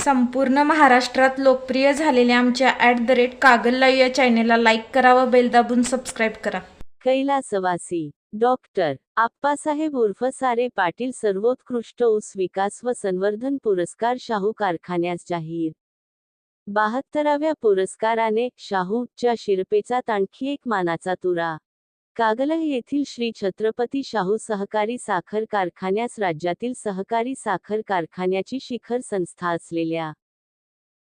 संपूर्ण महाराष्ट्रात लोकप्रिय झालेल्या आमच्या ॲट द रेट कागल या चॅनेलला लाईक करा व बेल दाबून सबस्क्राईब करा. कैलासवासी डॉक्टर आप्पासाहेब उर्फ सारे पाटील सर्वोत्कृष्ट ऊस विकास व संवर्धन पुरस्कार शाहू कारखान्यास जाहीर. बहात्तराव्या पुरस्काराने शाहूच्या शिरपेचात आणखी एक मानाचा तुरा. कागलह येथील श्री छत्रपती शाहू सहकारी साखर कारखान्यास राज्यातील सहकारी साखर कारखान्याची शिखर संस्था असलेल्या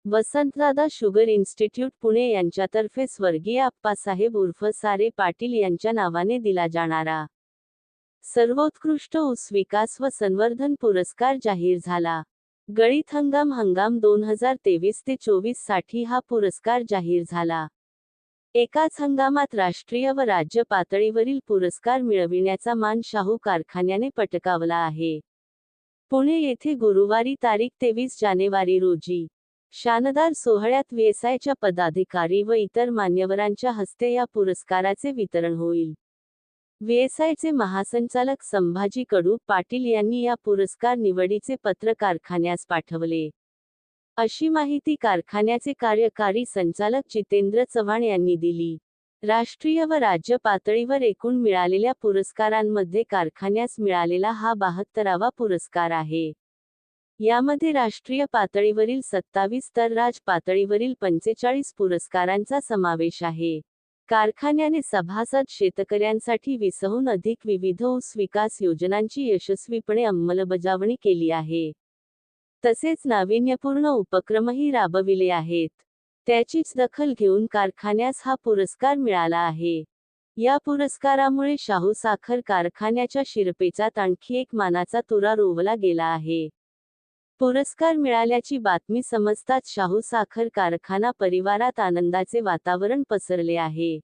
वसंतदादा शुगर इन्स्टिट्यूट पुणे यांच्यातर्फे स्वर्गीय आप्पासाहेब उर्फ सारे पाटील यांच्या नावाने दिला जाणारा सर्वोत्कृष्ट ऊस विकास व संवर्धन पुरस्कार जाहीर झाला. गळीत हंगाम हंगाम दोन हजार तेवीस ते चोवीससाठी हा पुरस्कार जाहीर झाला. एकाच हंगामात राष्ट्रीय व राज्य पातळीवरील पुरस्कार मिळविण्याचा मान शाहू कारखान्याने पटकावला आहे. पुणे येथे गुरुवारी तारीख तेवीस जानेवारी रोजी शानदार सोहळ्यात व्यवसायाच्या पदाधिकारी व इतर मान्यवरांच्या हस्ते या पुरस्काराचे वितरण होईल. व्यवसायचे महासंचालक संभाजी कडू पाटील यांनी या पुरस्कार निवडीचे पत्र कारखान्यास पाठवले. अशी माहिती कारखान्याचे कार्यकारी संचालक जितेंद्र चव्हाण यांनी दिली. राष्ट्रीय व राज्य पातळीवर एकूण मिळालेल्या पुरस्कारांमध्ये कारखान्यास मिळालेला हा बहात्तरावा पुरस्कार आहे. यामध्ये राष्ट्रीय पातळीवरील सत्तावीस तर राज पातळीवरील पंचेचाळीस पुरस्कारांचा समावेश आहे. कारखान्याने सभासद शेतकऱ्यांसाठी वीसहून अधिक विविध ऊस विकास योजनांची यशस्वीपणे अंमलबजावणी केली आहे. तसेच नाविन्यपूर्ण उपक्रमही राबविले आहेत. त्याचीच दखल घेऊन कारखान्यास हा पुरस्कार मिळाला आहे. या पुरस्कारामुळे शाहू साखर कारखान्याच्या शिरपेचात आणखी एक मानाचा तुरा रोवला गेला आहे. पुरस्कार मिळाल्याची बातमी समजताच शाहू साखर कारखाना परिवारात आनंदाचे वातावरण पसरले आहे.